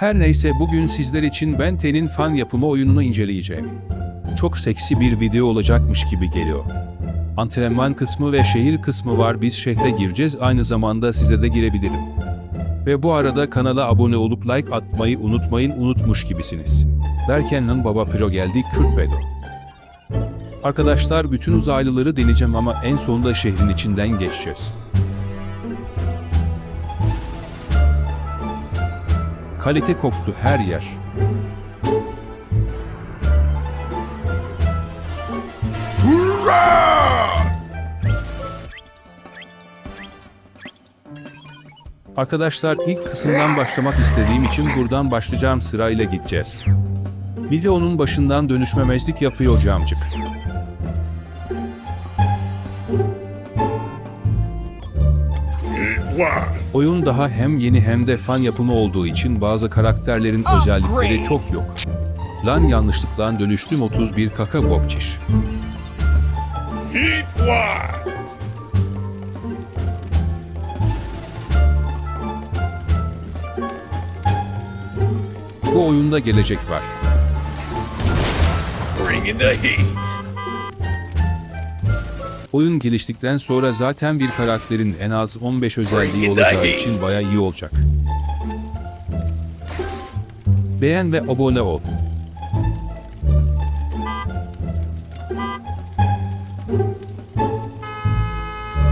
Her neyse bugün sizler için Ben 10'in fan yapımı oyununu inceleyeceğim. Çok seksi bir video olacakmış gibi geliyor. Antrenman kısmı ve şehir kısmı var biz şehre gireceğiz aynı zamanda size de girebilirim. Ve bu arada kanala abone olup like atmayı unutmayın unutmuş gibisiniz. Derken lan baba pro geldi Kürt Bedo. Arkadaşlar bütün uzaylıları deneyeceğim ama en sonunda şehrin içinden geçeceğiz. Kalite koktu her yer. Arkadaşlar ilk kısımdan başlamak istediğim için buradan başlayacağım sırayla gideceğiz. Videonun başından dönüşmemezlik yapıyor camcık. Oyun daha hem yeni hem de fan yapımı olduğu için bazı karakterlerin özellikleri çok yok. Lan yanlışlıkla dönüştüm 31 kaka bokçiş. Bu oyunda gelecek var. Bringing the heat. Oyun geliştikten sonra zaten bir karakterin en az 15 özelliği olacağı için baya iyi olacak. Beğen ve abone ol.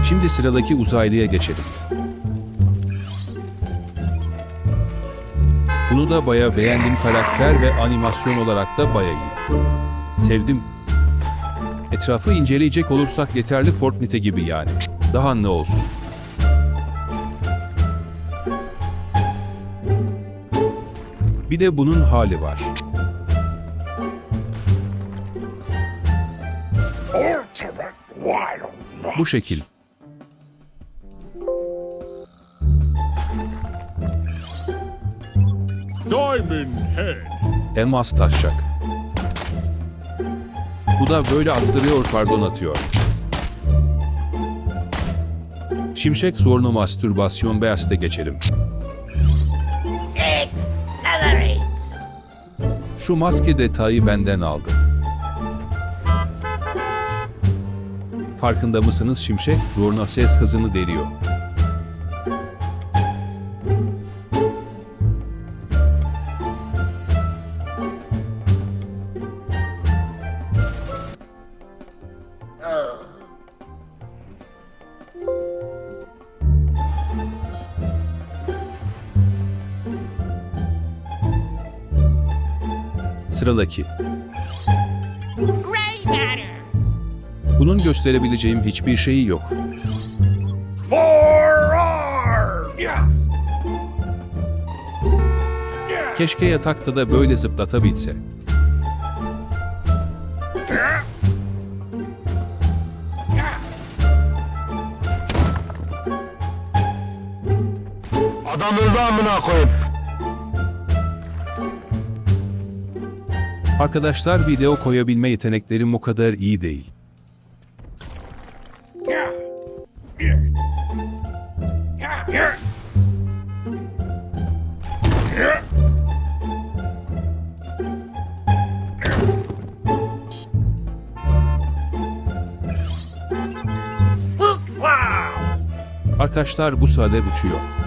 Şimdi sıradaki uzaylıya geçelim. Bunu da baya beğendim karakter ve animasyon olarak da baya iyi. Sevdim. Etrafı inceleyecek olursak yeterli Fortnite gibi yani. Daha ne olsun. Bir de bunun hali var. Bu şekil. Diamond Head. Elmas taşacak. Bu da böyle attırıyor pardon atıyor. Şimşek zorlu mastürbasyon beyazda geçelim. Accelerate! Şu maske detayı benden aldı. Farkında mısınız Şimşek? Zorna ses hızını deriyor. Sıradaki. Bunun gösterebileceğim hiçbir şeyi yok. Keşke yatakta da böyle zıplatabilse. Adam öldü amına koyayım. Arkadaşlar video koyabilme yeteneklerim o kadar iyi değil. Arkadaşlar bu sade uçuyor.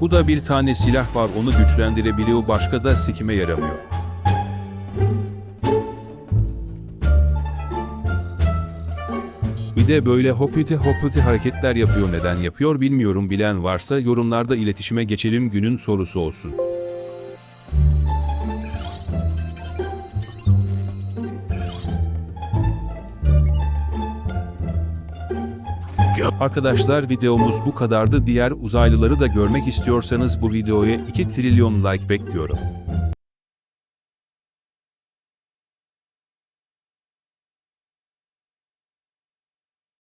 Bu da bir tane silah var onu güçlendirebiliyor başka da sikime yaramıyor. Bir de böyle hopiti hopiti hareketler yapıyor neden yapıyor bilmiyorum bilen varsa yorumlarda iletişime geçelim günün sorusu olsun. Arkadaşlar videomuz bu kadardı. Diğer uzaylıları da görmek istiyorsanız bu videoya 2 trilyon like bekliyorum.